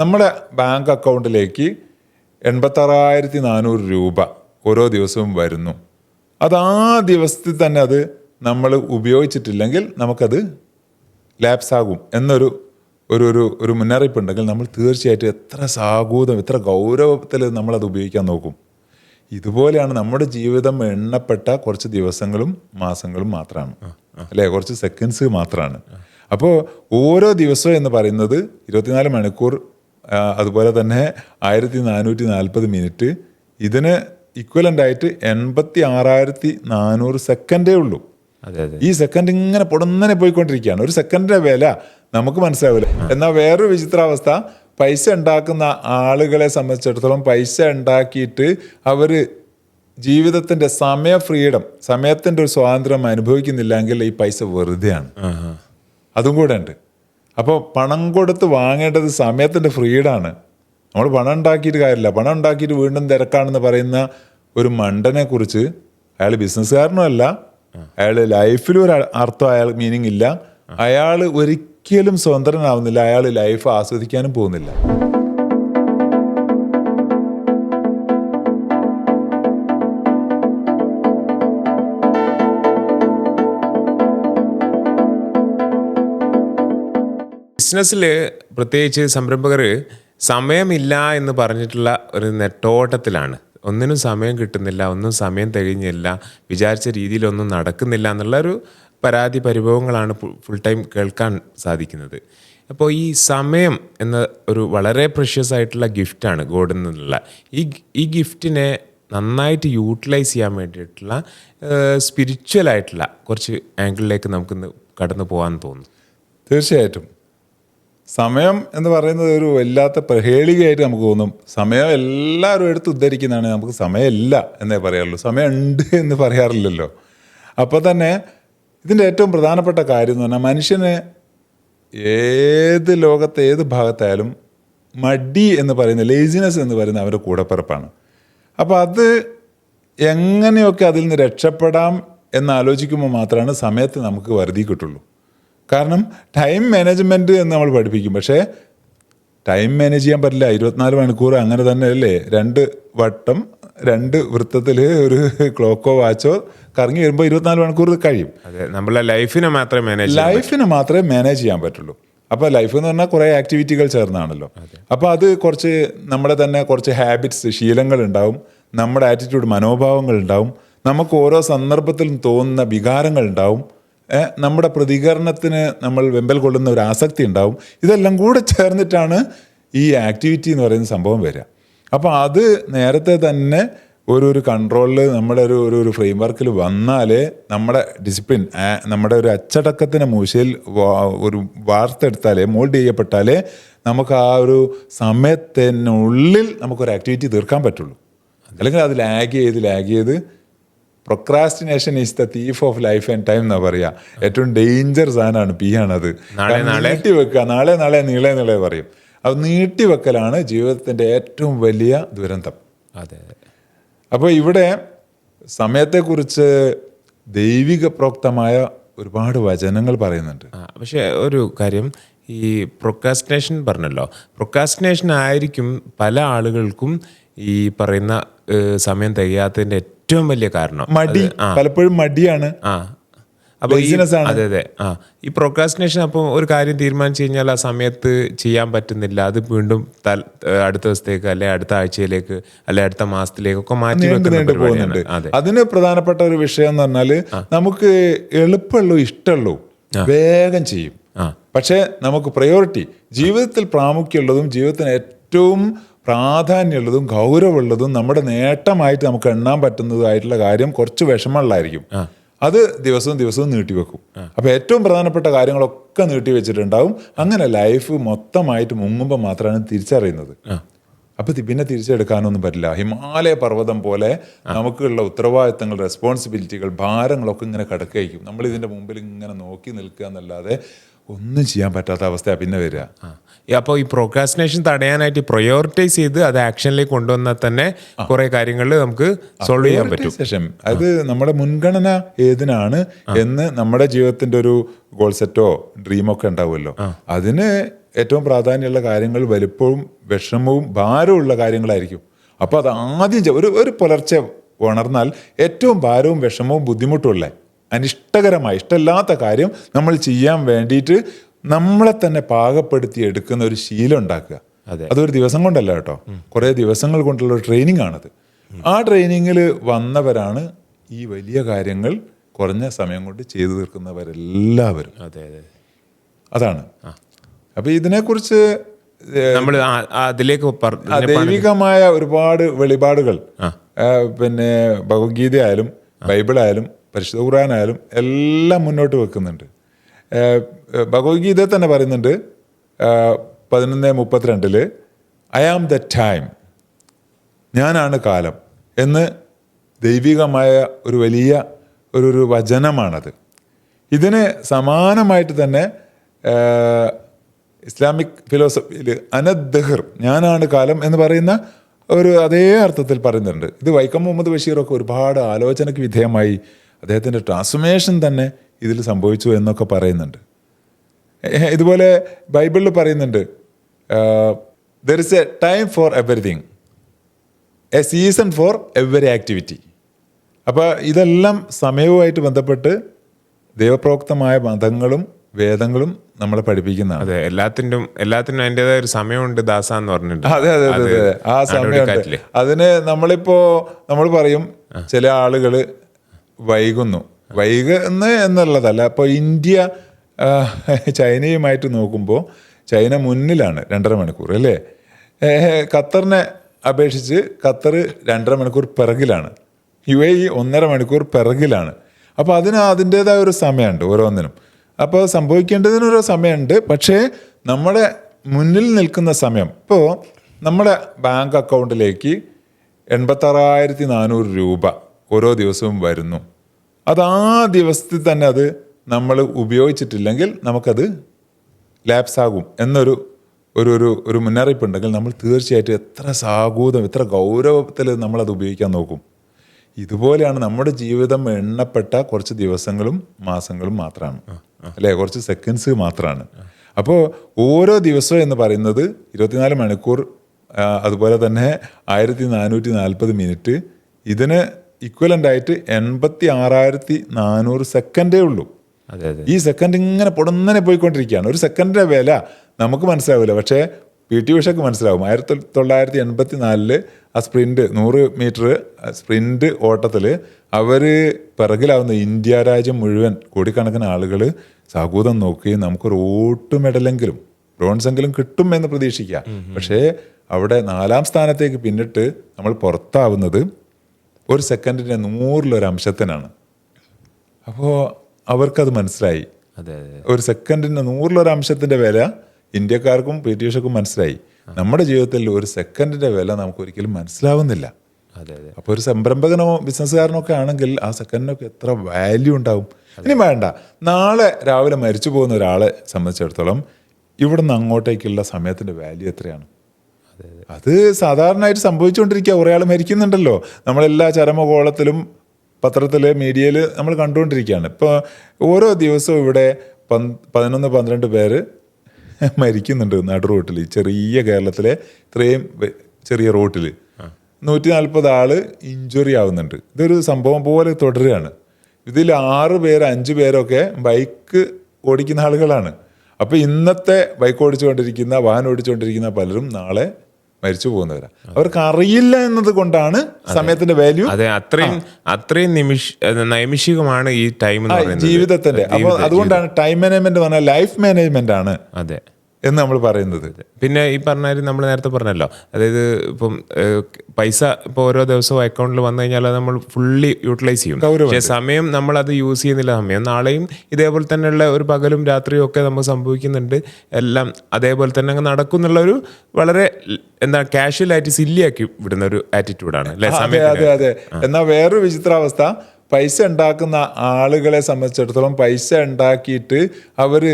നമ്മുടെ ബാങ്ക് അക്കൗണ്ടിലേക്ക് എൺപത്താറായിരത്തി നാനൂറ് രൂപ ഓരോ ദിവസവും വരുന്നു. അത് ആ ദിവസത്തിൽ തന്നെ അത് നമ്മൾ ഉപയോഗിച്ചിട്ടില്ലെങ്കിൽ നമുക്കത് ലാപ്സ് ആകും എന്നൊരു ഒരു ഒരു ഒരു മുന്നറിയിപ്പ് ഉണ്ടെങ്കിൽ നമ്മൾ തീർച്ചയായിട്ടും എത്ര സാഗൂതം എത്ര ഗൗരവത്തിൽ നമ്മളത് ഉപയോഗിക്കാൻ നോക്കും. ഇതുപോലെയാണ് നമ്മുടെ ജീവിതം എണ്ണപ്പെട്ട കുറച്ച് ദിവസങ്ങളും മാസങ്ങളും മാത്രമാണ്. അല്ലേ? കുറച്ച് സെക്കൻഡ്സ് മാത്രമാണ് അപ്പോൾ ഓരോ ദിവസവും എന്ന് പറയുന്നത് ഇരുപത്തിനാല് മണിക്കൂർ അതുപോലെ തന്നെ ആയിരത്തി നാനൂറ്റി നാൽപ്പത് മിനിറ്റ്. ഇതിന് ഇക്വലന്റ് ആയിട്ട് എൺപത്തി ആറായിരത്തി നാനൂറ് സെക്കൻഡേ ഉള്ളൂ. അതെ അതെ. ഈ സെക്കൻഡ് ഇങ്ങനെ പൊടുന്നനെ പോയിക്കൊണ്ടിരിക്കുകയാണ്. ഒരു സെക്കൻഡിന്റെ വില നമുക്ക് മനസ്സിലാവില്ല. എന്നാൽ വേറൊരു വിചിത്രാവസ്ഥ. പൈസ ഉണ്ടാക്കുന്ന ആളുകളെ സംബന്ധിച്ചിടത്തോളം പൈസ ഉണ്ടാക്കിയിട്ട് അവർ ജീവിതത്തിന്റെ സമയ ഫ്രീഡം സമയത്തിന്റെ ഒരു സ്വാതന്ത്ര്യം അനുഭവിക്കുന്നില്ലെങ്കിൽ ഈ പൈസ വെറുതെയാണ്. അതും കൂടെ ഉണ്ട്. അപ്പോൾ പണം കൊടുത്ത് വാങ്ങേണ്ടത് സമയത്തിന്റെ ഫ്രീഡാണ്. നമ്മൾ പണം ഉണ്ടാക്കിയിട്ട് കാര്യമില്ല. പണം ഉണ്ടാക്കിയിട്ട് വീണ്ടും തിരക്കാണെന്ന് പറയുന്ന ഒരു മണ്ടനെ കുറിച്ച് അയാൾ ബിസിനസ്സുകാരനും അല്ല. അയാൾ ലൈഫിലും ഒരു അർത്ഥം അയാൾ മീനിങ് ഇല്ല. അയാൾ ഒരിക്കലും സ്വതന്ത്രനാവുന്നില്ല. അയാൾ ലൈഫ് ആസ്വദിക്കാനും പോകുന്നില്ല. ബിസിനസ്സിൽ പ്രത്യേകിച്ച് സംരംഭകർ സമയമില്ല എന്ന് പറഞ്ഞിട്ടുള്ള ഒരു നെട്ടോട്ടത്തിലാണ്. ഒന്നിനും സമയം കിട്ടുന്നില്ല ഒന്നും സമയം തികഞ്ഞില്ല വിചാരിച്ച രീതിയിലൊന്നും നടക്കുന്നില്ല എന്നുള്ള ഒരു പരാതി പരിഭവങ്ങളാണ് ഫുൾ ടൈം കേൾക്കാൻ സാധിക്കുന്നത്. അപ്പോൾ ഈ സമയം എന്ന ഒരു വളരെ പ്രഷ്യസ് ആയിട്ടുള്ള ഗിഫ്റ്റാണ് ഗോഡിൽ നിന്നുള്ള. ഈ ഈ ഗിഫ്റ്റിനെ നന്നായിട്ട് യൂട്ടിലൈസ് ചെയ്യാൻ വേണ്ടിയിട്ടുള്ള സ്പിരിച്വൽ ആയിട്ടുള്ള കുറച്ച് ആംഗിളിലേക്ക് നമുക്കിന്ന് കടന്നു പോകാൻ തോന്നുന്നു. തീർച്ചയായിട്ടും. സമയം എന്ന് പറയുന്നത് ഒരു വല്ലാത്ത പ്രഹേളികയായിട്ട് നമുക്ക് തോന്നും. സമയം എല്ലാവരും എടുത്ത് ഉദ്ധരിക്കുന്നതാണ്. നമുക്ക് സമയമില്ല എന്നേ പറയാറുള്ളൂ. സമയമുണ്ട് എന്ന് പറയാറില്ലല്ലോ. അപ്പോൾ തന്നെ ഇതിന്റെ ഏറ്റവും പ്രധാനപ്പെട്ട കാര്യം എന്ന് പറഞ്ഞാൽ മനുഷ്യന് ഏത് ലോകത്തെ ഏത് ഭാഗത്തായാലും മടി എന്ന് പറയുന്ന ലേസിനെസ് എന്ന് പറയുന്ന അവരുടെ കൂടപ്പിറപ്പാണ്. അപ്പോൾ അത് എങ്ങനെയൊക്കെ അതിൽ നിന്ന് രക്ഷപ്പെടാം എന്ന് ആലോചിക്കുമ്പോൾ മാത്രമാണ് സമയത്ത് നമുക്ക് വരുതി കിട്ടുള്ളൂ. കാരണം ടൈം മാനേജ്മെന്റ് എന്ന് നമ്മൾ പഠിപ്പിക്കും. പക്ഷേ ടൈം മാനേജ് ചെയ്യാൻ പറ്റില്ല. ഇരുപത്തിനാല് മണിക്കൂർ അങ്ങനെ തന്നെ അല്ലേ? രണ്ട് വട്ടം രണ്ട് വൃത്തത്തിൽ ഒരു ക്ലോക്കോ വാച്ചോ കറങ്ങി വരുമ്പോൾ ഇരുപത്തിനാല് മണിക്കൂർ കഴിയും. അതെ നമ്മളെ ലൈഫിനെ മാത്രമേ മാനേജ് ലൈഫിനെ മാത്രമേ മാനേജ് ചെയ്യാൻ പറ്റുള്ളൂ. അപ്പോൾ ലൈഫ് എന്ന് പറഞ്ഞാൽ കുറേ ആക്ടിവിറ്റികൾ ചേർന്നാണല്ലോ. അപ്പോൾ അത് കുറച്ച് നമ്മുടെ തന്നെ കുറച്ച് ഹാബിറ്റ്സ് ശീലങ്ങൾ ഉണ്ടാവും. നമ്മുടെ ആറ്റിറ്റ്യൂഡ് മനോഭാവങ്ങൾ ഉണ്ടാവും. നമുക്ക് ഓരോ സന്ദർഭത്തിലും തോന്നുന്ന വികാരങ്ങൾ ഉണ്ടാവും. നമ്മുടെ പ്രതികരണത്തിന് നമ്മൾ വെമ്പൽ കൊള്ളുന്ന ഒരു ആസക്തി ഉണ്ടാവും. ഇതെല്ലാം കൂടെ ചേർന്നിട്ടാണ് ഈ ആക്ടിവിറ്റി എന്ന് പറയുന്ന സംഭവം വരിക. അപ്പോൾ അത് നേരത്തെ തന്നെ ഒരു ഒരു കൺട്രോളിൽ നമ്മുടെ ഒരു ഒരു ഒരു ഫ്രെയിം വർക്കിൽ വന്നാലേ നമ്മുടെ ഡിസിപ്ലിൻ നമ്മുടെ ഒരു അച്ചടക്കത്തിന് മൂശയിൽ ഒരു വാർത്തെടുത്താലേ മോൾഡ് ചെയ്യപ്പെട്ടാലേ നമുക്ക് ആ ഒരു സമയത്തിനുള്ളിൽ നമുക്കൊരു ആക്ടിവിറ്റി തീർക്കാൻ പറ്റുള്ളൂ. അല്ലെങ്കിൽ അത് ലാഗ് ചെയ്ത് ലാഗ് ചെയ്ത് procrastination is the thief of life and time എന്നാ പറയാ. ഏറ്റവും ഡേഞ്ചർ സാധനമാണ് പി ആണത്. നീട്ടി വെക്കുക നാളെ നാളെ നീളെ നീളെ പറയും. അത് നീട്ടി വെക്കലാണ് ജീവിതത്തിന്റെ ഏറ്റവും വലിയ ദുരന്തം. അതെ. അപ്പോൾ ഇവിടെ സമയത്തെക്കുറിച്ച് ദൈവിക പ്രോക്തമായ ഒരുപാട് വചനങ്ങൾ പറയുന്നുണ്ട്. പക്ഷേ ഒരു കാര്യം ഈ പ്രൊക്കാസ്റ്റിനേഷൻ പറഞ്ഞല്ലോ. പ്രൊക്കാസ്റ്റിനേഷൻ ആയിരിക്കും പല ആളുകൾക്കും ഈ പറയുന്ന സമയം തികയാത്തതിന്റെ ഏറ്റവും വലിയ കാരണം. മടി. പലപ്പോഴും മടിയാണ്. ആ. അപ്പോൾ ഈ അതെ അതെ. ആ. ഈ പ്രൊക്കാസ്റ്റിനേഷൻ അപ്പോൾ ഒരു കാര്യം തീരുമാനിച്ചു കഴിഞ്ഞാൽ ആ സമയത്ത് ചെയ്യാൻ പറ്റുന്നില്ല. അത് വീണ്ടും അടുത്ത ദിവസത്തേക്ക് അല്ലെ അടുത്ത ആഴ്ചയിലേക്ക് അല്ലെ അടുത്ത മാസത്തിലേക്കൊക്കെ മാറ്റി പോകുന്നുണ്ട്. അതിന് പ്രധാനപ്പെട്ട ഒരു വിഷയം എന്ന് പറഞ്ഞാൽ നമുക്ക് എളുപ്പമുള്ളൂ ഇഷ്ടമുള്ളൂ വേഗം ചെയ്യും. പക്ഷേ നമുക്ക് പ്രയോറിറ്റി ജീവിതത്തിൽ പ്രാമുഖ്യമുള്ളതും ജീവിതത്തിന് ഏറ്റവും പ്രാധാന്യമുള്ളതും ഗൗരവമുള്ളതും നമ്മുടെ നേട്ടമായിട്ട് നമുക്ക് എണ്ണാൻ പറ്റുന്നതായിട്ടുള്ള കാര്യം കുറച്ച് വിഷമമുള്ളതായിരിക്കും. അത് ദിവസവും ദിവസവും നീട്ടിവെക്കും. അപ്പൊ ഏറ്റവും പ്രധാനപ്പെട്ട കാര്യങ്ങളൊക്കെ നീട്ടി വെച്ചിട്ടുണ്ടാവും അങ്ങനെ ലൈഫ് മൊത്തമായിട്ട് മുങ്ങുമ്പോൾ മാത്രമാണ് തിരിച്ചറിയുന്നത്. അപ്പൊ പിന്നെ തിരിച്ചെടുക്കാനൊന്നും പറ്റില്ല. ഹിമാലയ പർവതം പോലെ നമുക്കുള്ള ഉത്തരവാദിത്തങ്ങൾ റെസ്പോൺസിബിലിറ്റികൾ ഭാരങ്ങളൊക്കെ ഇങ്ങനെ കിടക്കുകയായിരിക്കും നമ്മൾ ഇതിന്റെ മുമ്പിൽ ഇങ്ങനെ നോക്കി നിൽക്കുക എന്നല്ലാതെ ഒന്നും ചെയ്യാൻ പറ്റാത്ത അവസ്ഥയാണ് പിന്നെ വരിക. അപ്പോൾ ഈ പ്രോക്രാസ്റ്റിനേഷൻ തടയാനായിട്ട് പ്രയോറിറ്റൈസ് ചെയ്ത് അത് ആക്ഷനിലേക്ക് കൊണ്ടുവന്നാൽ തന്നെ കുറെ കാര്യങ്ങളിൽ നമുക്ക് സോൾവ് ചെയ്യാൻ പറ്റും. ശേഷം അത് നമ്മുടെ മുൻഗണന ഏതിനാണ് എന്ന് നമ്മുടെ ജീവിതത്തിന്റെ ഒരു ഗോൾ സെറ്റോ ഡ്രീമോ ഒക്കെ ഉണ്ടാവുമല്ലോ. അതിന് ഏറ്റവും പ്രാധാന്യമുള്ള കാര്യങ്ങൾ വലുപ്പവും വിഷമവും ഭാരമുള്ള കാര്യങ്ങളായിരിക്കും. അപ്പോൾ അത് ആദ്യം ഒരു ഒരു പുലർച്ചെ ഉണർന്നാൽ ഏറ്റവും ഭാരവും വിഷമവും ബുദ്ധിമുട്ടുള്ള അനിഷ്ടകരമായ ഇഷ്ടമില്ലാത്ത കാര്യം നമ്മൾ ചെയ്യാൻ വേണ്ടിയിട്ട് നമ്മളെ തന്നെ പാകപ്പെടുത്തി എടുക്കുന്ന ഒരു ശീലം ഉണ്ടാക്കുക. അതെ. അതൊരു ദിവസം കൊണ്ടല്ല കേട്ടോ. കുറേ ദിവസങ്ങൾ കൊണ്ടുള്ള ഒരു ട്രെയിനിങ് ആണത് ആ ട്രെയിനിങ്ങിൽ വന്നവരാണ് ഈ വലിയ കാര്യങ്ങൾ കുറഞ്ഞ സമയം കൊണ്ട് ചെയ്തു തീർക്കുന്നവരെല്ലാവരും. അതെ അതെ. അതാണ്. അപ്പൊ ഇതിനെക്കുറിച്ച് നമ്മൾ അതിലേക്ക് ദൈവികമായ ഒരുപാട് വെളിപാടുകൾ പിന്നെ ഭഗവത്ഗീത ആയാലും ബൈബിൾ ആയാലും പരിശുദ്ധ ഖുർആൻ ആയാലും എല്ലാം മുന്നോട്ട് വെക്കുന്നുണ്ട്. ഭഗവത്ഗീത തന്നെ പറയുന്നുണ്ട് പതിനൊന്ന് മുപ്പത്തിരണ്ടിൽ ഐ ആം ദ ടൈം ഞാനാണ് കാലം. എന്ന് ദൈവികമായ ഒരു വലിയ ഒരു ഒരു വചനമാണത്. ഇതിന് സമാനമായിട്ട് തന്നെ ഇസ്ലാമിക് ഫിലോസഫിയിൽ അനദ്ദഹർ ഞാനാണ് കാലം എന്ന് പറയുന്ന ഒരു അതേ അർത്ഥത്തിൽ പറയുന്നുണ്ട്. ഇത് വൈക്കം മുഹമ്മദ് ബഷീറൊക്കെ ഒരുപാട് ആലോചനയ്ക്ക് വിധേയമായി അദ്ദേഹത്തിന്റെ ട്രാൻസ്ഫർമേഷൻ തന്നെ ഇതിൽ സംഭവിച്ചു എന്നൊക്കെ പറയുന്നുണ്ട്. ഇതുപോലെ ബൈബിളിൽ പറയുന്നുണ്ട് there is a time for everything a season for every activity അപ്പോൾ ഇതെല്ലാം സമയവുമായിട്ട് ബന്ധപ്പെട്ട് ദൈവപ്രോക്തമായ മതങ്ങളും വേദങ്ങളും നമ്മളെ പഠിപ്പിക്കുന്നതാണ്. അതെ എല്ലാത്തിന്റെ എല്ലാത്തിനും അതിന്റെതായ ഒരു സമയമുണ്ട് ദാസ എന്ന് പറഞ്ഞിട്ട്. അതെ അതെ അതെ അതെ ആ സമയമുണ്ട്. നാടോടിക്കാറ്റിൽ. അതിന് നമ്മളിപ്പോ നമ്മൾ പറയും ചില ആളുകൾ വൈകുന്നു. വൈകുന്നു എന്നുള്ളതല്ല അപ്പോൾ ഇന്ത്യ ചൈനയുമായിട്ട് നോക്കുമ്പോൾ ചൈന മുന്നിലാണ് രണ്ടര മണിക്കൂർ അല്ലേ? ഖത്തറിനെ അപേക്ഷിച്ച് ഖത്തർ രണ്ടര മണിക്കൂർ പിറകിലാണ്. യു എ ഇ ഒന്നര മണിക്കൂർ പിറകിലാണ്. അപ്പോൾ അതിന് അതിന്റേതായ ഒരു സമയമുണ്ട് ഓരോന്നിനും. അപ്പോൾ സംഭവിക്കേണ്ടതിനൊരു സമയമുണ്ട്. പക്ഷേ നമ്മുടെ മുന്നിൽ നിൽക്കുന്ന സമയം. ഇപ്പോൾ നമ്മുടെ ബാങ്ക് അക്കൗണ്ടിലേക്ക് എൺപത്താറായിരത്തി നാനൂറ് രൂപ ഓരോ ദിവസവും വരുന്നു. അത് ആ ദിവസത്തിൽ തന്നെ അത് നമ്മൾ ഉപയോഗിച്ചിട്ടില്ലെങ്കിൽ നമുക്കത് ലാപ്സ് ആകും എന്നൊരു ഒരു ഒരു ഒരു മുന്നറിയിപ്പ് ഉണ്ടെങ്കിൽ നമ്മൾ തീർച്ചയായിട്ടും എത്ര സാഗൂതം എത്ര ഗൗരവത്തിൽ നമ്മളത് ഉപയോഗിക്കാൻ നോക്കും. ഇതുപോലെയാണ് നമ്മുടെ ജീവിതം എണ്ണപ്പെട്ട കുറച്ച് ദിവസങ്ങളും മാസങ്ങളും മാത്രമാണ്. അല്ലേ? കുറച്ച് സെക്കൻഡ്സ് മാത്രമാണ്. അപ്പോൾ ഓരോ ദിവസവും എന്ന് പറയുന്നത് ഇരുപത്തിനാല് മണിക്കൂർ അതുപോലെ തന്നെ ആയിരത്തി നാനൂറ്റി നാൽപ്പത് മിനിറ്റ്. ഇതിന് ഇക്വലന്റ് ആയിട്ട് എൺപത്തി ആറായിരത്തി നാനൂറ് സെക്കൻഡേ ഉള്ളൂ ഈ സെക്കൻഡ് ഇങ്ങനെ പൊടുന്നനെ പോയിക്കൊണ്ടിരിക്കുകയാണ്. ഒരു സെക്കൻഡിന്റെ വില നമുക്ക് മനസ്സിലാവില്ല. പക്ഷേ പി ടി ഉഷയ്ക്ക് മനസ്സിലാവും. ആയിരത്തി തൊള്ളായിരത്തി എൺപത്തി നാലിൽ ആ സ്പ്രിന്റ് നൂറ് മീറ്റർ സ്പ്രിന്റ് ഓട്ടത്തിൽ അവർ പിറകിലാവുന്ന ഇന്ത്യ രാജ്യം മുഴുവൻ കോടിക്കണക്കിന് ആളുകൾ സാഹൂതം നോക്കുകയും നമുക്കൊരു ഓട്ട് മെഡലെങ്കിലും ബ്രോൺസ് എങ്കിലും കിട്ടും എന്ന് പ്രതീക്ഷിക്കാം. പക്ഷേ അവിടെ നാലാം സ്ഥാനത്തേക്ക് പിന്നിട്ട് നമ്മൾ പുറത്താവുന്നത് ഒരു സെക്കൻഡിന്റെ നൂറിലൊരു അംശത്തിനാണ്. അപ്പോൾ അവർക്കത് മനസ്സിലായി. അതെ അതെ ഒരു സെക്കൻഡിന്റെ നൂറിലൊരു അംശത്തിന്റെ വില ഇന്ത്യക്കാർക്കും ബ്രിട്ടീഷർക്കും മനസ്സിലായി. നമ്മുടെ ജീവിതത്തിൽ ഒരു സെക്കൻഡിന്റെ വില നമുക്ക് ഒരിക്കലും മനസ്സിലാവുന്നില്ല. അതെ അതെ. അപ്പോൾ ഒരു സംരംഭകനോ ബിസിനസ്സുകാരനോ ഒക്കെ ആണെങ്കിൽ ആ സെക്കൻഡിനൊക്കെ എത്ര വാല്യൂ ഉണ്ടാവും? ഇനി വേണ്ട. നാളെ രാവിലെ മരിച്ചു പോകുന്ന ഒരാളെ സംബന്ധിച്ചിടത്തോളം ഇവിടുന്ന് അങ്ങോട്ടേക്കുള്ള സമയത്തിന്റെ വാല്യൂ എത്രയാണ്? അത് സാധാരണയായിട്ട് സംഭവിച്ചുകൊണ്ടിരിക്കുക. ഒരാൾ ആൾ മരിക്കുന്നുണ്ടല്ലോ. നമ്മളെല്ലാ ചരമകോളത്തിലും പത്രത്തിൽ മീഡിയയിൽ നമ്മൾ കണ്ടുകൊണ്ടിരിക്കുകയാണ്. ഇപ്പോൾ ഓരോ ദിവസവും ഇവിടെ പന്ത് പതിനൊന്ന് പന്ത്രണ്ട് പേര് മരിക്കുന്നുണ്ട് നടു റോട്ടിൽ. ചെറിയ കേരളത്തിലെ ഇത്രയും ചെറിയ റോട്ടിൽ. നൂറ്റി നാൽപ്പത് ആൾ ഇഞ്ചുറി ആവുന്നുണ്ട്. ഇതൊരു സംഭവം പോലെ തുടരുകയാണ്. ഇതിൽ ആറ് പേര് അഞ്ച് പേരൊക്കെ ബൈക്ക് ഓടിക്കുന്ന ആളുകളാണ്. അപ്പോൾ ഇന്നത്തെ ബൈക്ക് ഓടിച്ചുകൊണ്ടിരിക്കുന്ന വാഹനം ഓടിച്ചുകൊണ്ടിരിക്കുന്ന പലരും നാളെ മരിച്ചു പോകുന്നവരാ. അവർക്ക് അറിയില്ല എന്നത് കൊണ്ടാണ് സമയത്തിന്റെ വാല്യൂ അതെ അത്രയും അത്രയും നിമിഷ നൈമിഷികമാണ് ഈ ടൈം ജീവിതത്തിന്റെ. അപ്പൊ അതുകൊണ്ടാണ് ടൈം മാനേജ്മെന്റ് പറഞ്ഞാൽ ലൈഫ് മാനേജ്മെന്റ് ആണ്. അതെ. എന്ന് നമ്മൾ പറയുന്നത്. പിന്നെ ഈ പറഞ്ഞാൽ നമ്മൾ നേരത്തെ പറഞ്ഞല്ലോ. അതായത് ഇപ്പം പൈസ ഇപ്പോൾ ഓരോ ദിവസവും അക്കൗണ്ടിൽ വന്നു കഴിഞ്ഞാൽ അത് നമ്മൾ ഫുള്ളി യൂട്ടിലൈസ് ചെയ്യും. പക്ഷേ സമയം നമ്മൾ അത് യൂസ് ചെയ്യുന്നില്ല. സമയം നാളെയും ഇതേപോലെ തന്നെയുള്ള ഒരു പകലും രാത്രിയും ഒക്കെ നമുക്ക് സംഭവിക്കുന്നുണ്ട്. എല്ലാം അതേപോലെ തന്നെ അങ്ങ് നടക്കുന്നുള്ള ഒരു വളരെ എന്താ ക്യാഷ്വൽ ആയിട്ട് സില്ലിയാക്കി വിടുന്ന ഒരു ആറ്റിറ്റ്യൂഡാണ് അല്ലെ? അതെ അതെ അതെ. എന്നാൽ വേറൊരു വിചിത്രാവസ്ഥ. പൈസ ഉണ്ടാക്കുന്ന ആളുകളെ സംബന്ധിച്ചിടത്തോളം പൈസ ഉണ്ടാക്കിയിട്ട് അവർ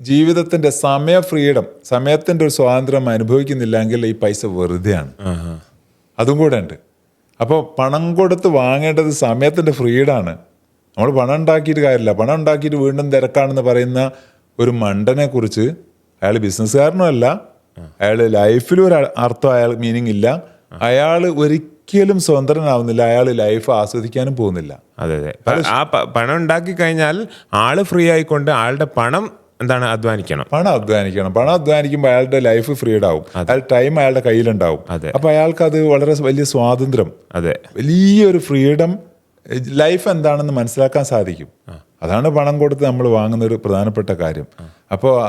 ജീവിതത്തിന്റെ സമയ ഫ്രീഡം സമയത്തിന്റെ ഒരു സ്വാതന്ത്ര്യം അനുഭവിക്കുന്നില്ലെങ്കിൽ ഈ പൈസ വെറുതെയാണ്. ആണ് അതും കൂടെ ഉണ്ട്. അപ്പോൾ പണം കൊടുത്ത് വാങ്ങേണ്ടത് സമയത്തിന്റെ ഫ്രീഡാണ്. നമ്മൾ പണം ഉണ്ടാക്കിയിട്ട് കാര്യമില്ല. പണം ഉണ്ടാക്കിയിട്ട് വീണ്ടും തിരക്കാണെന്ന് പറയുന്ന ഒരു മണ്ടനെ കുറിച്ച് അയാൾ ബിസിനസ്സുകാരനും അല്ല അയാൾ ലൈഫിലും ഒരു അർത്ഥം അയാൾ മീനിങ് ഇല്ല. അയാൾ ഒരിക്കലും സ്വതന്ത്രനാവുന്നില്ല. അയാൾ ലൈഫ് ആസ്വദിക്കാനും പോകുന്നില്ല. അതെ അതെ. ആ പണം ഉണ്ടാക്കി കഴിഞ്ഞാൽ ആൾ ഫ്രീ ആയിക്കൊണ്ട് ആളുടെ പണം എന്താണ് അധ്വാനിക്കണം? പണം അധ്വാനിക്കണം. പണം അധ്വാനിക്കുമ്പോൾ അയാളുടെ ലൈഫ് ഫ്രീഡ് ആവും. അയാൾ ടൈം അയാളുടെ കയ്യിലുണ്ടാവും. അതെ. അപ്പൊ അയാൾക്ക് അത് വളരെ വലിയ സ്വാതന്ത്ര്യം. അതെ. വലിയൊരു ഫ്രീഡം ലൈഫ് എന്താണെന്ന് മനസ്സിലാക്കാൻ സാധിക്കും. അതാണ് പണം കൊടുത്ത് നമ്മൾ വാങ്ങുന്ന ഒരു പ്രധാനപ്പെട്ട കാര്യം. അപ്പോൾ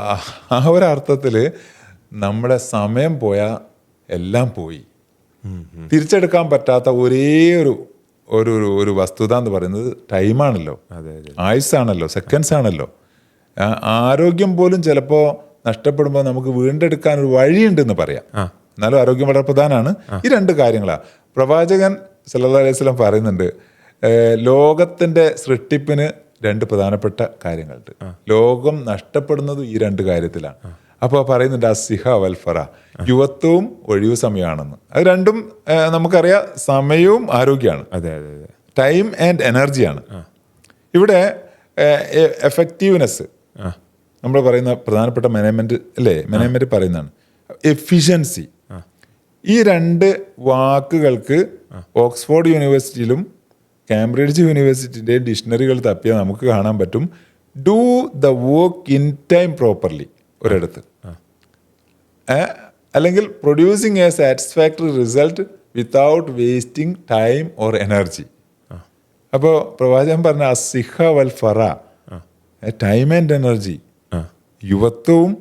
ആ ഒരു അർത്ഥത്തിൽ നമ്മുടെ സമയം പോയാൽ എല്ലാം പോയി. തിരിച്ചെടുക്കാൻ പറ്റാത്ത ഒരേ ഒരു ഒരു ഒരു- വസ്തുത എന്ന് പറയുന്നത് ടൈമാണല്ലോ ആയുസ്സാണല്ലോ സെക്കൻഡ്സ് ആണല്ലോ. ആരോഗ്യം പോലും ചിലപ്പോൾ നഷ്ടപ്പെടുമ്പോൾ നമുക്ക് വീണ്ടെടുക്കാൻ ഒരു വഴിയുണ്ടെന്ന് പറയാം. എന്നാലും ആരോഗ്യം വളരെ പ്രധാനമാണ്. ഈ രണ്ട് കാര്യങ്ങളാണ് പ്രവാചകൻ സല്ലാ അലൈഹി സ്വലം പറയുന്നുണ്ട് ലോകത്തിന്റെ ലോകത്തിന്റെ സൃഷ്ടിപ്പിന് രണ്ട് പ്രധാനപ്പെട്ട കാര്യങ്ങളുണ്ട്. ലോകം നഷ്ടപ്പെടുന്നത് ഈ രണ്ട് കാര്യത്തിലാണ്. അപ്പോൾ പറയുന്നുണ്ട് അസിഹ വൽഫറ യുവത്വവും ഒഴിവ് സമയമാണെന്ന്. അത് രണ്ടും നമുക്കറിയാം സമയവും ആരോഗ്യമാണ്. അതെ അതെ ടൈം ആൻഡ് എനർജിയാണ് ഇവിടെ എഫക്റ്റീവ്നെസ് നമ്മൾ പറയുന്ന പ്രധാനപ്പെട്ട മാനേജ്മെന്റ് അല്ലേ? മാനേജ്മെന്റ് പറയുന്നതാണ്. എഫിഷ്യൻസി ഈ രണ്ട് വാക്കുകൾക്ക് ഓക്സ്ഫോർഡ് യൂണിവേഴ്സിറ്റിയിലും കാംബ്രിഡ്ജ് യൂണിവേഴ്സിറ്റിന്റെ ഡിക്ഷണറികൾ തപ്പിയാൽ നമുക്ക് കാണാൻ പറ്റും. Do the work in time properly ഒരിടത്ത്. അല്ലെങ്കിൽ producing a satisfactory result without wasting time or energy അപ്പോൾ പ്രവാചകൻ പറഞ്ഞ അസിഹ വൽ ഫറ. ടൈം ആൻഡ് എനർജി യുവത്വവും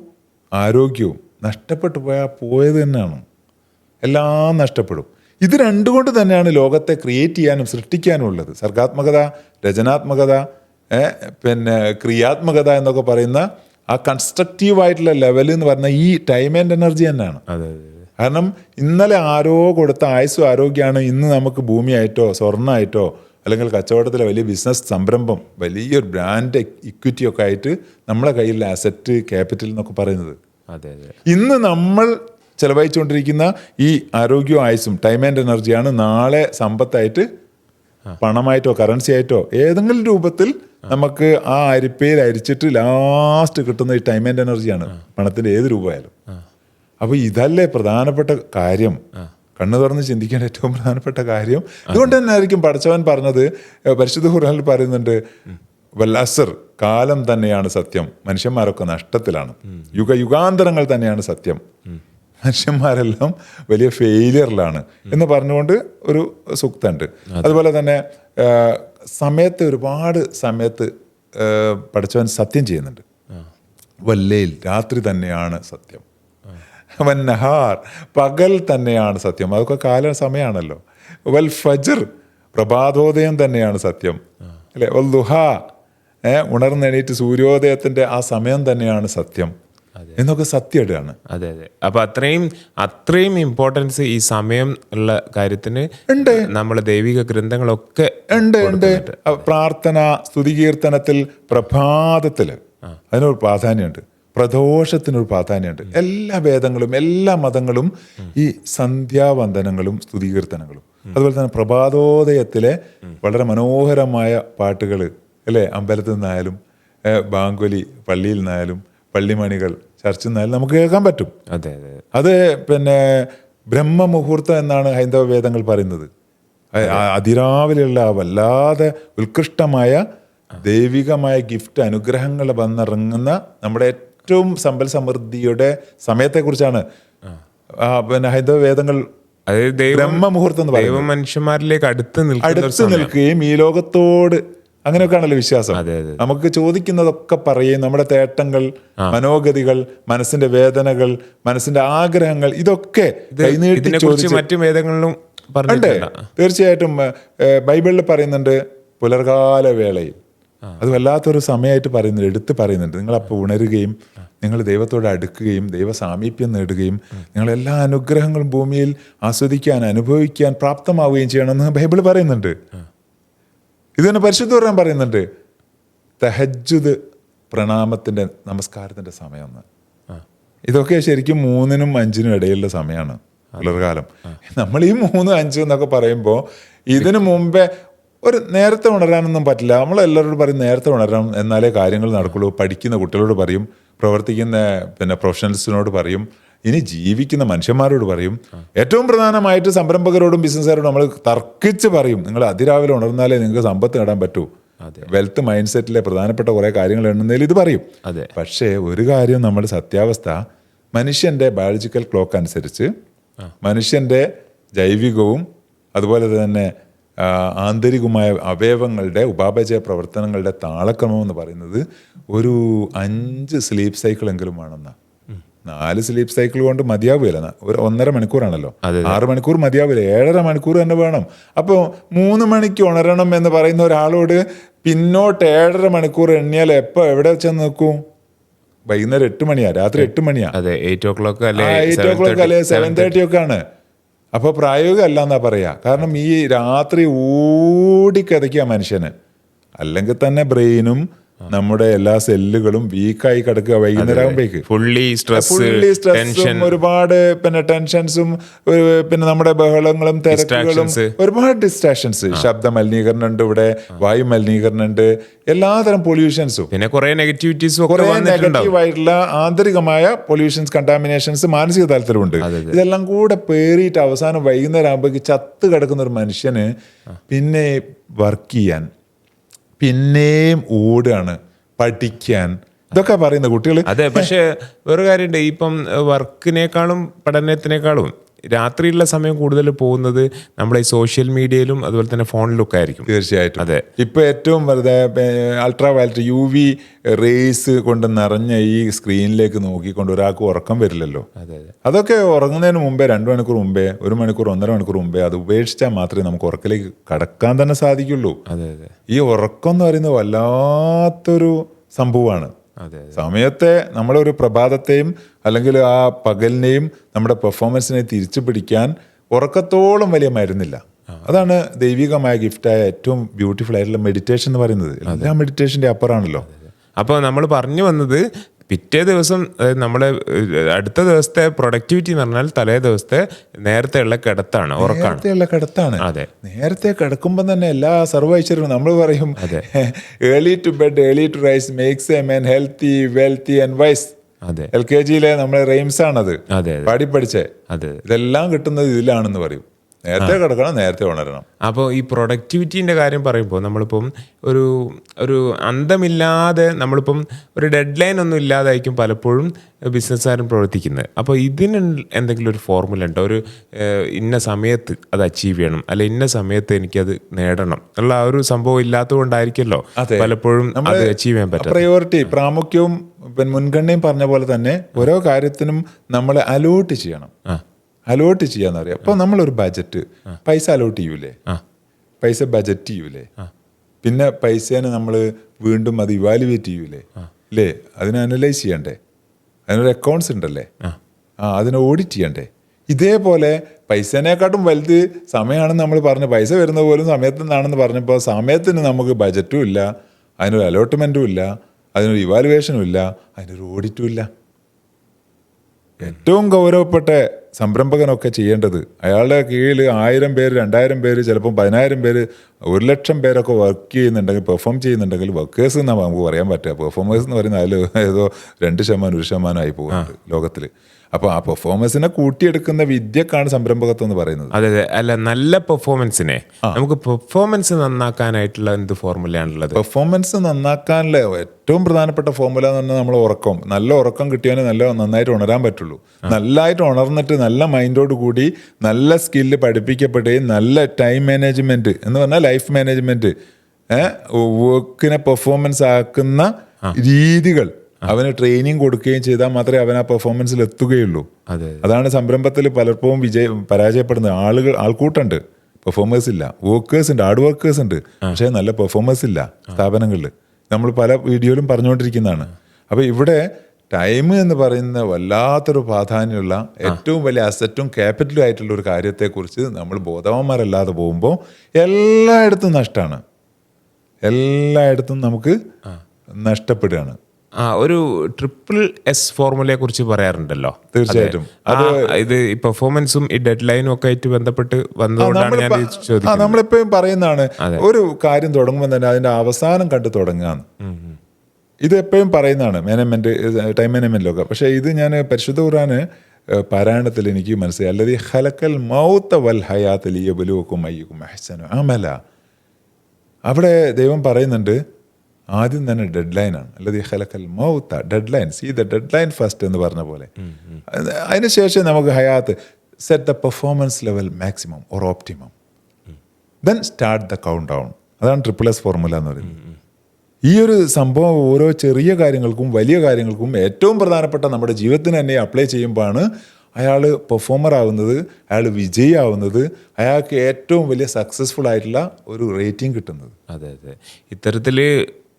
ആരോഗ്യവും നഷ്ടപ്പെട്ടു പോയാൽ പോയത് തന്നെയാണ്. എല്ലാം നഷ്ടപ്പെടും. ഇത് രണ്ടുകൊണ്ട് തന്നെയാണ് ലോകത്തെ ക്രിയേറ്റ് ചെയ്യാനും സൃഷ്ടിക്കാനും ഉള്ളത്. സർഗാത്മകത രചനാത്മകത പിന്നെ ക്രിയാത്മകത എന്നൊക്കെ പറയുന്ന ആ കൺസ്ട്രക്റ്റീവ് ആയിട്ടുള്ള ലെവൽ എന്ന് പറഞ്ഞ ഈ ടൈം ആൻഡ് എനർജി തന്നെയാണ്. കാരണം ഇന്നലെ ആരോ കൊടുത്ത ആയുസ്സും ആരോഗ്യമാണ് ഇന്ന് നമുക്ക് ഭൂമിയായിട്ടോ സ്വർണമായിട്ടോ അല്ലെങ്കിൽ കച്ചവടത്തിലെ വലിയ ബിസിനസ് സംരംഭം വലിയൊരു ബ്രാൻഡ് ഇക്വിറ്റി ഒക്കെ ആയിട്ട് നമ്മളെ കയ്യിലെ അസറ്റ് ക്യാപിറ്റൽ എന്നൊക്കെ പറയുന്നത്. അതെ അതെ. ഇന്ന് നമ്മൾ ചെലവഴിച്ചുകൊണ്ടിരിക്കുന്ന ഈ ആരോഗ്യവും ആയുസും ടൈം ആൻഡ് എനർജിയാണ് നാളെ സമ്പത്തായിട്ട് പണമായിട്ടോ കറൻസി ആയിട്ടോ ഏതെങ്കിലും രൂപത്തിൽ നമുക്ക് ആ അരിപ്പയിൽ അരിച്ചിട്ട് ലാസ്റ്റ് കിട്ടുന്ന ഈ ടൈം ആൻഡ് എനർജിയാണ് പണത്തിന്റെ ഏത് രൂപമായാലും. അപ്പോൾ ഇതല്ലേ പ്രധാനപ്പെട്ട കാര്യം. കണ്ണു തുറന്ന് ചിന്തിക്കേണ്ട ഏറ്റവും പ്രധാനപ്പെട്ട കാര്യം. അതുകൊണ്ട് തന്നെ ആയിരിക്കും പഠിച്ചവൻ പറഞ്ഞത് പരിശുദ്ധ ഖുർആനിൽ പറയുന്നുണ്ട് വല്ലസർ കാലം തന്നെയാണ് സത്യം. മനുഷ്യന്മാരൊക്കെ നഷ്ടത്തിലാണ്. യുഗ യുഗാന്തരങ്ങൾ തന്നെയാണ് സത്യം. മനുഷ്യന്മാരെല്ലാം വലിയ ഫെയിലിയറിലാണ് എന്ന് പറഞ്ഞുകൊണ്ട് ഒരു സുക്തുണ്ട്. അതുപോലെ തന്നെ സമയത്ത് ഒരുപാട് സമയത്ത് പഠിച്ചവൻ സത്യം ചെയ്യുന്നുണ്ട്. വല്ലയിൽ രാത്രി തന്നെയാണ് സത്യം. വൻ നഹാർ പകൽ തന്നെയാണ് സത്യം. അതൊക്കെ കാല സമയമാണല്ലോ വൽ ഫജർ പ്രഭാതോദയം തന്നെയാണ് സത്യം. അല്ലെ? വൽ ദുഹ ഉണർന്നെണീറ്റ് സൂര്യോദയത്തിന്റെ ആ സമയം തന്നെയാണ് സത്യം. എന്നൊക്കെ സത്യമാണ് അതെ അതെ. അപ്പൊ അത്രയും അത്രയും ഇമ്പോർട്ടൻസ് ഈ സമയം ഉള്ള കാര്യത്തിന് ഉണ്ട്. നമ്മളെ ദൈവിക ഗ്രന്ഥങ്ങളൊക്കെ ഉണ്ട് ഉണ്ട്. പ്രാർത്ഥന സ്തുതികീർത്തനത്തിൽ പ്രഭാതത്തിൽ അതിനൊരു പ്രാധാന്യമുണ്ട്. പ്രദോഷത്തിനൊരു പ്രാധാന്യമുണ്ട്. എല്ലാ വേദങ്ങളും എല്ലാ മതങ്ങളും ഈ സന്ധ്യാവന്ദനങ്ങളും സ്തുതികീർത്തനങ്ങളും. അതുപോലെ തന്നെ പ്രഭാതോദയത്തിലെ വളരെ മനോഹരമായ പാട്ടുകൾ അല്ലേ? അമ്പലത്തിൽ നിന്നായാലും ബാങ്കുലി പള്ളിയിൽ നിന്നായാലും പള്ളിമണികൾ ചർച്ചിൽ നിന്നായാലും നമുക്ക് കേൾക്കാൻ പറ്റും. അതെ അതെ. അത് പിന്നെ ബ്രഹ്മമുഹൂർത്തം എന്നാണ് ഹൈന്ദവ വേദങ്ങൾ പറയുന്നത്. അതിരാവിലെയുള്ള വല്ലാതെ ഉത്കൃഷ്ടമായ ദൈവികമായ ഗിഫ്റ്റ് അനുഗ്രഹങ്ങൾ വന്നിറങ്ങുന്ന നമ്മുടെ ഏറ്റവും സമ്പൽ സമൃദ്ധിയുടെ സമയത്തെക്കുറിച്ചാണ് പിന്നെ ഹൈന്ദവ വേദങ്ങൾ ബ്രഹ്മമുഹൂർത്തം എന്ന് പറയുന്നത്. മനുഷ്യന്മാരിലേക്ക് അടുത്ത് അടുത്ത് നിൽക്കുകയും ഈ ലോകത്തോട് അങ്ങനെയൊക്കെയാണല്ലോ വിശ്വാസം. നമുക്ക് ചോദിക്കുന്നതൊക്കെ പറയും നമ്മുടെ തേട്ടങ്ങൾ മനോഗതികൾ മനസ്സിന്റെ വേദനകൾ മനസ്സിന്റെ ആഗ്രഹങ്ങൾ ഇതൊക്കെ മറ്റു വേദങ്ങളിലും ഉണ്ട്. പറഞ്ഞിട്ടുണ്ട് തീർച്ചയായിട്ടും ബൈബിളിൽ പറയുന്നുണ്ട് പുലർകാല വേളയിൽ അത് വല്ലാത്തൊരു സമയമായിട്ട് പറയുന്നുണ്ട് എടുത്ത് പറയുന്നുണ്ട്. നിങ്ങൾ അപ്പോൾ ഉണരുകയും നിങ്ങൾ ദൈവത്തോട് അടുക്കുകയും ദൈവ സാമീപ്യം നേടുകയും നിങ്ങൾ എല്ലാ അനുഗ്രഹങ്ങളും ഭൂമിയിൽ ആസ്വദിക്കാൻ അനുഭവിക്കാൻ പ്രാപ്തമാവുകയും ചെയ്യണമെന്ന് ബൈബിൾ പറയുന്നുണ്ട്. ഇത് തന്നെ പരിശുദ്ധ പറയാൻ പറയുന്നുണ്ട്. തെഹജുദ് പ്രണാമത്തിന്റെ നമസ്കാരത്തിന്റെ സമയമെന്ന് ഇതൊക്കെ ശരിക്കും മൂന്നിനും അഞ്ചിനും ഇടയിലുള്ള സമയമാണ്. പുലർകാലം നമ്മൾ ഈ മൂന്നും അഞ്ചും എന്നൊക്കെ പറയുമ്പോൾ ഇതിനു മുമ്പേ ഒരു നേരത്തെ ഉണരാനൊന്നും പറ്റില്ല. നമ്മൾ എല്ലാവരോടും പറയും നേരത്തെ ഉണരണം എന്നാലേ കാര്യങ്ങൾ നടക്കുള്ളൂ. പഠിക്കുന്ന കുട്ടികളോട് പറയും. പ്രവർത്തിക്കുന്ന പിന്നെ പ്രൊഫഷണൽസിനോട് പറയും. ഇനി ജീവിക്കുന്ന മനുഷ്യന്മാരോട് പറയും. ഏറ്റവും പ്രധാനമായിട്ട് സംരംഭകരോടും ബിസിനസ്സുകാരോടും നമ്മൾ തർക്കിച്ച് പറയും. നിങ്ങൾ അതിരാവിലെ ഉണർന്നാലേ നിങ്ങൾക്ക് സമ്പത്ത് നേടാൻ പറ്റൂ. വെൽത്ത് മൈൻഡ് സെറ്റിലെ പ്രധാനപ്പെട്ട കുറേ കാര്യങ്ങൾ എണ്ണുന്നതിൽ ഇത് പറയും. അതെ. പക്ഷേ ഒരു കാര്യം നമ്മുടെ സത്യാവസ്ഥ മനുഷ്യന്റെ ബയോളജിക്കൽ ക്ലോക്ക് അനുസരിച്ച് മനുഷ്യന്റെ ജൈവികവും അതുപോലെ തന്നെ ആന്തരികമായ അവയവങ്ങളുടെ ഉപാപചയ പ്രവർത്തനങ്ങളുടെ താളക്രമം എന്ന് പറയുന്നത് ഒരു അഞ്ച് സ്ലീപ്പ് സൈക്കിൾ എങ്കിലും വേണമെന്നാ നാല് സ്ലീപ്പ് സൈക്കിൾ കൊണ്ട് മതിയാവില്ല ഒരു ഒന്നര മണിക്കൂറാണല്ലോ. ആറ് മണിക്കൂർ മതിയാവില്ല ഏഴര മണിക്കൂർ തന്നെ വേണം. അപ്പോൾ മൂന്ന് മണിക്ക് ഉണരണം എന്ന് പറയുന്ന ഒരാളോട് പിന്നോട്ട് ഏഴര മണിക്കൂർ എണ്ണിയാൽ എപ്പോൾ എവിടെ ചെന്ന് നോക്കൂ വൈകുന്നേരം എട്ട് മണിയാ? രാത്രി എട്ട് മണിയാ? എയ്റ്റ് ഓ ക്ലോക്ക് അല്ലെ സെവൻ തേർട്ടി ഒക്കെ ആണ് അപ്പൊ പ്രായോഗികം അല്ല എന്നാ പറയാ. കാരണം ഈ രാത്രി ഓടിക്കതയ്ക്കുക മനുഷ്യന്. അല്ലെങ്കിൽ തന്നെ ബ്രെയിനും നമ്മുടെ എല്ലാ സെല്ലുകളും വീക്കായി കിടക്കുക വൈകുന്നേരം ആകുമ്പോഴേക്ക് ഫുള്ളി സ്ട്രെസ് ഫുള്ളി സ്ട്രെസ്സും ഒരുപാട് പിന്നെ ടെൻഷൻസും പിന്നെ നമ്മുടെ ബഹളങ്ങളും തിരക്കുകളും ഒരുപാട് ഡിസ്ട്രാക്ഷൻസ് ശബ്ദ മലിനീകരണം ഉണ്ട് ഇവിടെ വായു മലിനീകരണം ഉണ്ട് എല്ലാതരം പൊല്യൂഷൻസും പിന്നെ കുറെ നെഗറ്റിവിറ്റീസും കുറെ നെഗറ്റീവ് ആയിട്ടുള്ള ആന്തരികമായ പൊല്യൂഷൻസ് കണ്ടാമിനേഷൻസ് മാനസിക തലത്തിലും ഉണ്ട് ഇതെല്ലാം കൂടെ പേറിയിട്ട് അവസാനം വൈകുന്നേരം ആകുമ്പോഴേക്ക് ചത്ത് കിടക്കുന്ന ഒരു മനുഷ്യന് പിന്നെ വർക്ക് ചെയ്യാൻ പിന്നെയും ഓടുകയാണ് പഠിക്കാൻ. ഇതൊക്കെ പറയുന്ന കുട്ടികൾ അതെ പക്ഷെ വേറെ കാര്യമുണ്ട്. ഇപ്പം വർക്കിനേക്കാളും പഠനത്തിനേക്കാളും രാത്രിയുള്ള സമയം കൂടുതൽ പോകുന്നത് നമ്മുടെ ഈ സോഷ്യൽ മീഡിയയിലും അതുപോലെ തന്നെ ഫോണിലൊക്കെ ആയിരിക്കും. തീർച്ചയായിട്ടും. അതെ. ഇപ്പോൾ ഏറ്റവും വെറുതെ ultraviolet U V rays കൊണ്ട് നിറഞ്ഞ ഈ സ്ക്രീനിലേക്ക് നോക്കിക്കൊണ്ട് ഒരാൾക്ക് ഉറക്കം വരില്ലല്ലോ. അതെ അതെ. അതൊക്കെ ഉറങ്ങുന്നതിന് മുമ്പേ രണ്ട് മണിക്കൂർ മുമ്പേ ഒരു മണിക്കൂർ ഒന്നര മണിക്കൂർ മുമ്പേ അത് ഉപേക്ഷിച്ചാൽ മാത്രമേ നമുക്ക് ഉറക്കിലേക്ക് കടക്കാൻ തന്നെ സാധിക്കുള്ളൂ. അതെ അതെ. ഈ ഉറക്കം എന്ന് പറയുന്നത് വല്ലാത്തൊരു സംഭവമാണ്. അതെ സമയത്തെ നമ്മളൊരു പ്രഭാതത്തെയും അല്ലെങ്കിൽ ആ പകലിനെയും നമ്മുടെ പെർഫോമൻസിനെ തിരിച്ചു പിടിക്കാൻ ഉറക്കത്തോളം വലിയ മരുന്നില്ല. അതാണ് ദൈവികമായ ഗിഫ്റ്റായ ഏറ്റവും ബ്യൂട്ടിഫുൾ ആയിട്ടുള്ള മെഡിറ്റേഷൻ എന്ന് പറയുന്നത്. എല്ലാ മെഡിറ്റേഷന്റെ അപ്പുറമാണല്ലോ. അപ്പോൾ നമ്മൾ പറഞ്ഞു വന്നത് പിറ്റേ ദിവസം നമ്മളെ അടുത്ത ദിവസത്തെ പ്രൊഡക്ടിവിറ്റി എന്ന് പറഞ്ഞാൽ തലേ ദിവസത്തെ നേരത്തെയുള്ള കിടത്താണ് ഉറക്കാണ്. നേരത്തെയുള്ള കിടത്താണ്. അതെ. നേരത്തെ കിടക്കുമ്പോൾ തന്നെ എല്ലാ സർവൈസറും നമ്മൾ പറയും അതെ. Early to bed early to rise makes a men healthy wealthy and wise അതെ. എൽ കെ ജിയിലെ നമ്മളെ റെയിംസ് ആണത് അതെ. പാടി പഠിച്ചേ. അതെ. ഇതെല്ലാം കിട്ടുന്നത് ഇതിലാണെന്ന് പറയും. നേരത്തെ കിടക്കണം നേരത്തെ ഉണരണം. അപ്പോൾ ഈ പ്രൊഡക്ടിവിറ്റീന്റെ കാര്യം പറയുമ്പോൾ നമ്മളിപ്പം ഒരു ഒരു അന്തമില്ലാതെ നമ്മളിപ്പം ഒരു ഡെഡ് ലൈൻ ഒന്നും ഇല്ലാതായിരിക്കും പലപ്പോഴും ബിസിനസ്സുകാരും പ്രവർത്തിക്കുന്നത്. അപ്പോൾ ഇതിന് എന്തെങ്കിലും ഒരു ഫോർമുല ഉണ്ടോ? ഒരു ഇന്ന സമയത്ത് അത് അച്ചീവ് ചെയ്യണം അല്ലെ ഇന്ന സമയത്ത് എനിക്കത് നേടണം ഉള്ള ആ ഒരു സംഭവം ഇല്ലാത്തത് കൊണ്ടായിരിക്കല്ലോ പലപ്പോഴും അത് അച്ചീവ് ചെയ്യാൻ പറ്റും പ്രയോറിറ്റി പ്രാമുഖ്യവും മുൻഗണനയും പറഞ്ഞ പോലെ തന്നെ ഓരോ കാര്യത്തിനും നമ്മൾ അലോട്ട് ചെയ്യണം. ആ. അലോട്ട് ചെയ്യാന്ന് പറയാം അപ്പോൾ നമ്മളൊരു ബജറ്റ് പൈസ അലോട്ട് ചെയ്യൂലേ? പൈസ ബജറ്റ് ചെയ്യൂലേ? പിന്നെ പൈസേനെ നമ്മൾ വീണ്ടും അത് ഇവാലുവേറ്റ് ചെയ്യൂലേ? ഇല്ലേ അതിനെ അനലൈസ് ചെയ്യണ്ടേ? അതിനൊരു അക്കൗണ്ട്സ് ഉണ്ടല്ലേ? ആ. അതിനെ ഓഡിറ്റ് ചെയ്യണ്ടേ? ഇതേപോലെ പൈസേനെക്കാട്ടും വലുത് സമയമാണെന്ന് നമ്മൾ പറഞ്ഞു പൈസ വരുന്ന പോലും സമയത്തു നിന്നാണെന്ന് പറഞ്ഞപ്പോൾ സമയത്തിന് നമുക്ക് ബജറ്റും ഇല്ല അതിനൊരു അലോട്ട്മെന്റും ഇല്ല അതിനൊരു ഇവാലുവേഷനും ഇല്ല അതിനൊരു ഓഡിറ്റും ഇല്ല. ഏറ്റവും ഗൗരവപ്പെട്ട സംരംഭകനൊക്കെ ചെയ്യേണ്ടത്. അയാളുടെ കീഴിൽ ആയിരം പേര് രണ്ടായിരം പേര് ചിലപ്പോൾ പതിനായിരം പേര് ഒരു ലക്ഷം പേരൊക്കെ വർക്ക് ചെയ്യുന്നുണ്ടെങ്കിൽ പെർഫോം ചെയ്യുന്നുണ്ടെങ്കിൽ വർക്കേഴ്സ് എന്നാണ് നമുക്ക് പറയാൻ പറ്റുക. പെർഫോമേഴ്സ് എന്ന് പറയുന്നത് അതിൽ ഏതോ രണ്ട് ശതമാനം ഒരു ശതമാനം ആയി പോകുന്നുണ്ട് ലോകത്തിൽ അപ്പോൾ ആ പെർഫോമൻസിനെ കൂട്ടിയെടുക്കുന്ന വിദ്യക്കാണ് സംരംഭകത്വം എന്ന് പറയുന്നത്. അതെ അതെ. അല്ല നല്ല പെർഫോമൻസിനെ നമുക്ക് പെർഫോമൻസ് നന്നാക്കാനായിട്ടുള്ള എന്ത് ഫോർമുലയാണുള്ളത്? പെർഫോമൻസ് നന്നാക്കാനുള്ള ഏറ്റവും പ്രധാനപ്പെട്ട ഫോർമുല എന്ന് പറഞ്ഞാൽ നമ്മൾ ഉറക്കം. നല്ല ഉറക്കം കിട്ടിയാലേ നല്ല നന്നായിട്ട് ഉണരാൻ പറ്റുള്ളൂ. നല്ലതായിട്ട് ഉണർന്നിട്ട് നല്ല മൈൻഡോട് കൂടി നല്ല സ്കില്ല് പഠിപ്പിക്കപ്പെടുകയും നല്ല ടൈം മാനേജ്മെന്റ് എന്ന് പറഞ്ഞാൽ ലൈഫ് മാനേജ്മെന്റ് വർക്കിനെ പെർഫോമൻസ് ആക്കുന്ന രീതികൾ അവന് ട്രെയിനിങ് കൊടുക്കുകയും ചെയ്താൽ മാത്രമേ അവൻ ആ പെർഫോമൻസിൽ എത്തുകയുള്ളൂ. അതെ അതാണ് സംരംഭത്തിൽ പലപ്പോഴും വിജയ പരാജയപ്പെടുന്നത്. ആളുകൾ ആൾക്കൂട്ടുണ്ട്. പെർഫോമേഴ്സ് ഇല്ല. വർക്കേഴ്സ് ഉണ്ട്. ഹാർഡ് വർക്കേഴ്സ് ഉണ്ട്. പക്ഷേ നല്ല പെർഫോമൻസ് ഇല്ല സ്ഥാപനങ്ങളിൽ. നമ്മൾ പല വീഡിയോയിലും പറഞ്ഞുകൊണ്ടിരിക്കുന്നതാണ്. അപ്പോൾ ഇവിടെ ടൈം എന്ന് പറയുന്ന വല്ലാത്തൊരു പ്രാധാന്യമുള്ള ഏറ്റവും വലിയ അസറ്റും ക്യാപിറ്റലും ആയിട്ടുള്ള ഒരു കാര്യത്തെക്കുറിച്ച് നമ്മൾ ബോധവാന്മാരല്ലാതെ പോകുമ്പോൾ എല്ലായിടത്തും നഷ്ടമാണ്. എല്ലായിടത്തും നമുക്ക് നഷ്ടപ്പെടുകയാണ്. ആ ഒരു ട്രിപ്പിൾ എസ് ഫോർമുലയെ കുറിച്ച് പറയാറുണ്ടല്ലോ. തീർച്ചയായിട്ടും. അത്. ഇത് ഈ പെർഫോമൻസും ഈ ഡെഡ് ലൈനും ഒക്കെ ആയിട്ട് ബന്ധപ്പെട്ട് വന്നതുകൊണ്ടാണ് ഞാൻ ചോദിക്കുന്നത്. നമ്മളിപ്പോഴും പറയുന്നതാണ് ഒരു കാര്യം തുടങ്ങുമ്പോൾ തന്നെ അതിന്റെ അവസാനം കണ്ടു തുടങ്ങാന്ന്. ഇത് എപ്പോഴും പറയുന്നതാണ് മാനേജ്മെന്റ് ടൈം മാനേജ്മെന്റിലൊക്കെ പക്ഷേ ഇത് ഞാൻ പരിശുദ്ധ ഖുറാന് പാരായണത്തിൽ എനിക്ക് മനസ്സിലായി. അല്ലത് ഹലക്കൽ മൗത്ത വൽ ഹയാത്തലിയ ബലുവക്കും അയ്യക്കും അഹ്സനു അമല. അവിടെ ദൈവം പറയുന്നുണ്ട് ആദ്യം തന്നെ ഡെഡ് ലൈനാണ് അല്ലെങ്കിൽ ഈ ഹലക്കൽ മൗത്ത deadline see the deadline first എന്ന് പറഞ്ഞ പോലെ. അതിനുശേഷം നമുക്ക് Hayat set the performance level maximum or optimum then start the countdown അതാണ് ട്രിപ്പിൾ എസ് ഫോർമുല എന്ന് പറയുന്നത്. ഈ ഒരു സംഭവം ഓരോ ചെറിയ കാര്യങ്ങൾക്കും വലിയ കാര്യങ്ങൾക്കും ഏറ്റവും പ്രധാനപ്പെട്ട നമ്മുടെ ജീവിതത്തിന് തന്നെ അപ്ലൈ ചെയ്യുമ്പോഴാണ് അയാൾ പെർഫോമർ ആവുന്നത് അയാൾ വിജയിയാവുന്നത് അയാൾക്ക് ഏറ്റവും വലിയ സക്സസ്ഫുൾ ആയിട്ടുള്ള ഒരു റേറ്റിംഗ് കിട്ടുന്നത്. അതെ അതെ. ഇത്തരത്തിൽ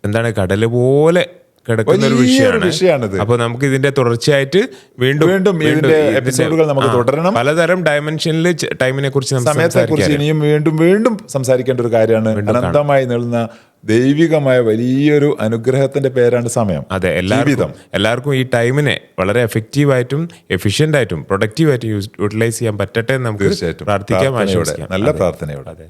എന്താണ് കടൽ പോലെ കിടക്കുന്ന ഒരു വിഷയമാണ്. അപ്പൊ നമുക്ക് ഇതിന്റെ തുടർച്ചയായിട്ട് വീണ്ടും വീണ്ടും ഇതിന്റെ എപ്പിസോഡുകൾ നമുക്ക് തുടരണം. പലതരം ഡയമെൻഷനിൽ ടൈമിനെ കുറിച്ച് സമയത്തെ സമയത്തെക്കുറിച്ച് ഇനിയും വീണ്ടും വീണ്ടും സംസാരിക്കേണ്ട ഒരു കാര്യമാണ്. അനന്തമായി നീളുന്ന ദൈവികമായ വലിയൊരു അനുഗ്രഹത്തിന്റെ പേരാണ് സമയം. അതെ എല്ലാവിധം എല്ലാവർക്കും ഈ ടൈമിനെ വളരെ എഫക്റ്റീവായിട്ടും എഫിഷ്യന്റ് ആയിട്ടും പ്രൊഡക്റ്റീവായിട്ടും യൂട്ടിലൈസ് ചെയ്യാൻ പറ്റട്ടെ നമുക്ക് തീർച്ചയായിട്ടും. പ്രാർത്ഥിക്കാം നല്ല പ്രാർത്ഥനയോടെ. അതെ.